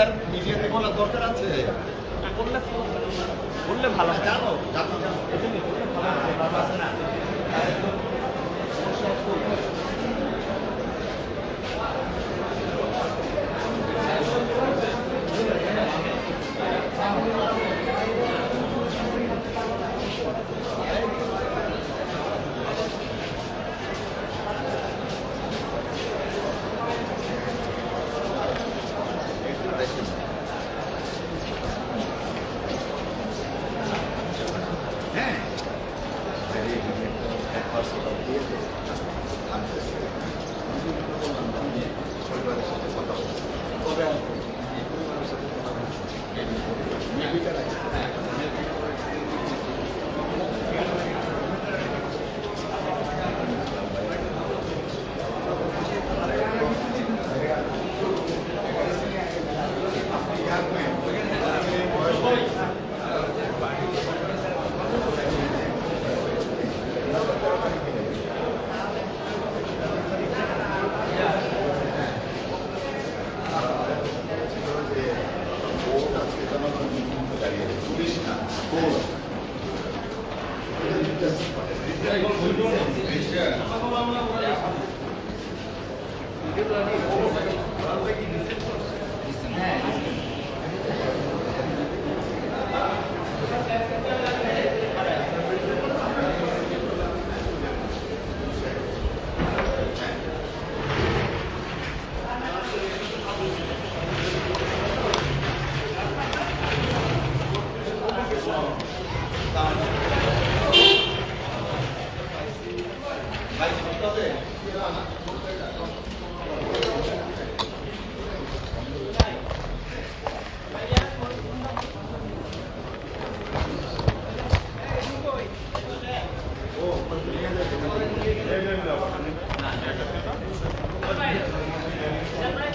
আর মিডিয়াতে বলার দরকার আছে করলে করলে ভালো। জানো জানো। হ্যাঁ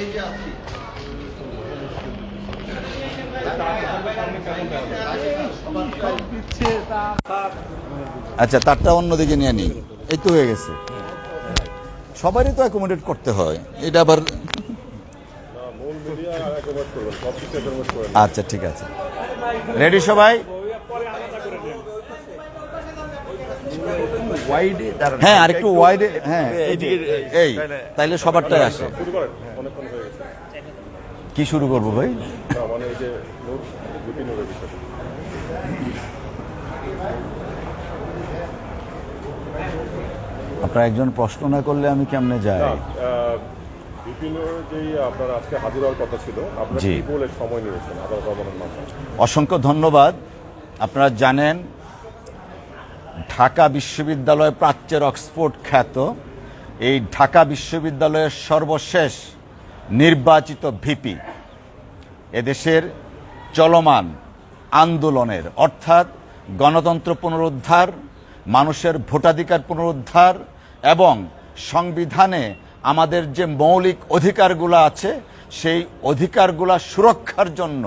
এই যে আছি আচ্ছা তারটা অন্যদিকে নিয়ে নিই। এই তো হয়ে গেছে। সবারই তো অ্যাকোমোডেট করতে হয়। এটা আবার আচ্ছা ঠিক আছে। রেডি সবাই? হ্যাঁ আর একটু ওয়াইডে হ্যাঁ। এই তাইলে সবারটাই আসে। কি শুরু করব ভাই? মানে আপনার একজন প্রশ্ন না করলে আমি কেমনে যাই? আপনার আজকে হাজির কথা ছিল আপনারা বলে সময় নিয়েছেন? আদালত ভবনের মাধ্যমে। অসংখ্য ধন্যবাদ। আপনারা জানেন ঢাকা বিশ্ববিদ্যালয় প্রাচ্যের অক্সফোর্ড খ্যাত। এই ঢাকা বিশ্ববিদ্যালয়ের সর্বশেষ নির্বাচিত ভিপি। এদেশের চলমান আন্দোলনের, অর্থাৎ গণতন্ত্র পুনরুদ্ধার, মানুষের ভোটাধিকার পুনরুদ্ধার এবং সংবিধানে আমাদের যে মৌলিক অধিকারগুলো আছে, সেই অধিকারগুলা সুরক্ষার জন্য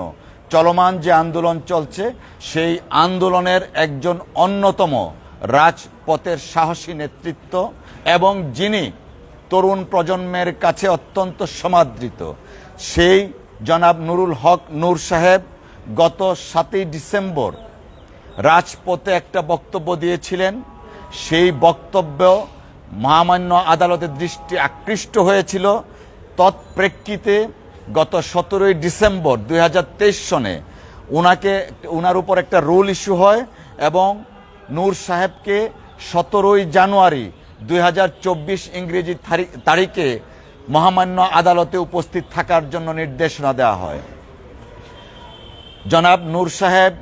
চলমান যে আন্দোলন চলছে, সেই আন্দোলনের একজন অন্যতম রাজপথের সাহসী নেতৃত্ব এবং যিনি তরুণ প্রজন্মের কাছে অত্যন্ত সমাদৃত, সেই জনাব নুরুল হক নূর সাহেব গত সাতই ডিসেম্বর রাজপথে একটা বক্তব্য দিয়েছিলেন। সেই বক্তব্য মহামান্য আদালতের দৃষ্টি আকৃষ্ট হয়েছিল। তৎপ্রেক্ষিতে গত সতেরোই ডিসেম্বর দু হাজার তেইশ সনে ওনাকে ওনার উপর একটা রুল ইস্যু হয় এবং নূর সাহেবকে সতেরোই জানুয়ারি দুই হাজার চব্বিশ ইংরেজি তারি- তারিখে মহামান্য আদালতে উপস্থিত থাকার জন্য নির্দেশনা দেওয়া হয়। জনাব নূর সাহেব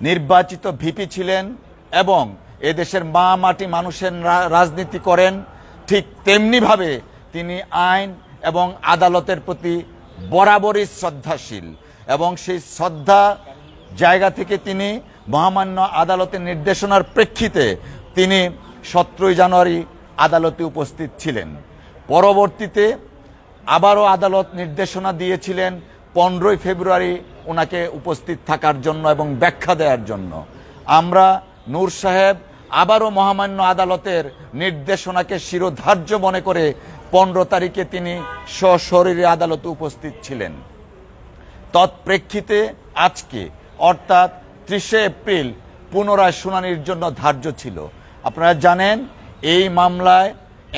নির্বাচিত ভিপি ছিলেন এবং এদেশের মা মাটি মানুষের রাজনীতি করেন। ঠিক তেমনিভাবে তিনি আইন এবং আদালতের প্রতি বরাবরই শ্রদ্ধাশীল এবং সেই শ্রদ্ধা জায়গা থেকে তিনি মহামান্য আদালতের নির্দেশনার প্রেক্ষিতে তিনি সতেরোই জানুয়ারি আদালতে উপস্থিত ছিলেন। পরবর্তীতে আবারও আদালত নির্দেশনা দিয়েছিলেন পনেরোই ফেব্রুয়ারি ওনাকে উপস্থিত থাকার জন্য এবং ব্যাখ্যা দেওয়ার জন্য। আমরা নূর সাহেব আবারও মহামান্য আদালতের নির্দেশনাকে শিরোধার্য মনে করে পনেরো তারিখে তিনি সশরীরে আদালতে উপস্থিত ছিলেন। তৎপ্রেক্ষিতে আজকে, অর্থাৎ ত্রিশে এপ্রিল পুনরায় শুনানির জন্য ধার্য ছিল। আপনারা জানেন, এই মামলায়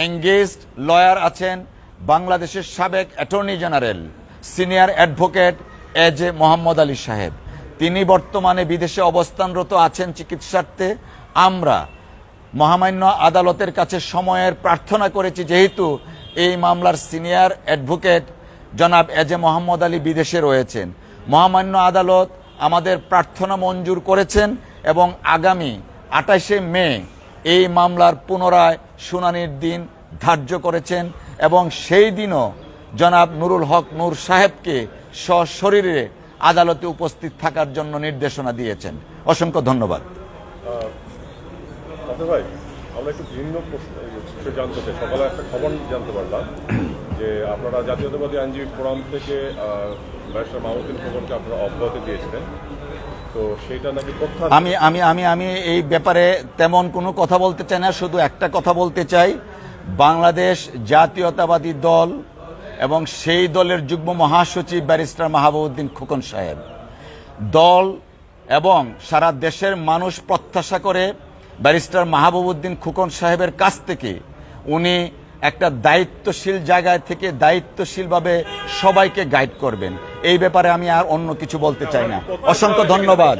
এঙ্গেজড লয়ার আছেন বাংলাদেশের সাবেক attorney general senior advocate A J Mohammad Ali Saheb. তিনি বর্তমানে বিদেশে অবস্থানরত আছেন চিকিৎসার্থে। আমরা মহামান্য আদালতের কাছে সময়ের প্রার্থনা করেছি, যেহেতু এই মামলার সিনিয়র অ্যাডভোকেট জনাব এজে মোহাম্মদ আলী বিদেশে রয়েছেন। মহামান্য আদালত আমাদের প্রার্থনা মঞ্জুর করেছেন এবং আগামী আঠাশে মে এই মামলার পুনরায় শুনানির দিন ধার্য করেছেন এবং সেই দিনও জনাব নুরুল হক নূর সাহেবকে সশরীরে আদালতে উপস্থিত থাকার জন্য নির্দেশনা দিয়েছেন। অসংখ্য ধন্যবাদ। আচ্ছা আমরা একটু ভিন্ন জানতে চাই। সকালে একটা খবর জানতে পারলাম। যে আপনারা জাতীয়তাবাদী আইনজীবী ফোরাম থেকে ব্যারিস্টার মাহমুদ্দিন খোকনকে আপনারা অব্যাহতি দিয়েছিলেন। আমি আমি আমি আমি এই ব্যাপারে তেমন কোনো কথা বলতে চাই না, শুধু একটা কথা বলতে চাই। বাংলাদেশ জাতীয়তাবাদী দল এবং সেই দলের যুগ্ম মহাসচিব ব্যারিস্টার মাহবুবউদ্দিন খোকন সাহেব। দল এবং সারা দেশের মানুষ প্রত্যাশা করে ব্যারিস্টার মাহবুবউদ্দিন খোকন সাহেবের কাছ থেকে উনি একটা দায়িত্বশীল জায়গায় থেকে দায়িত্বশীলভাবে সবাইকে গাইড করবেন। এই ব্যাপারে আমি আর অন্য কিছু বলতে চাই না। অসংখ্য ধন্যবাদ।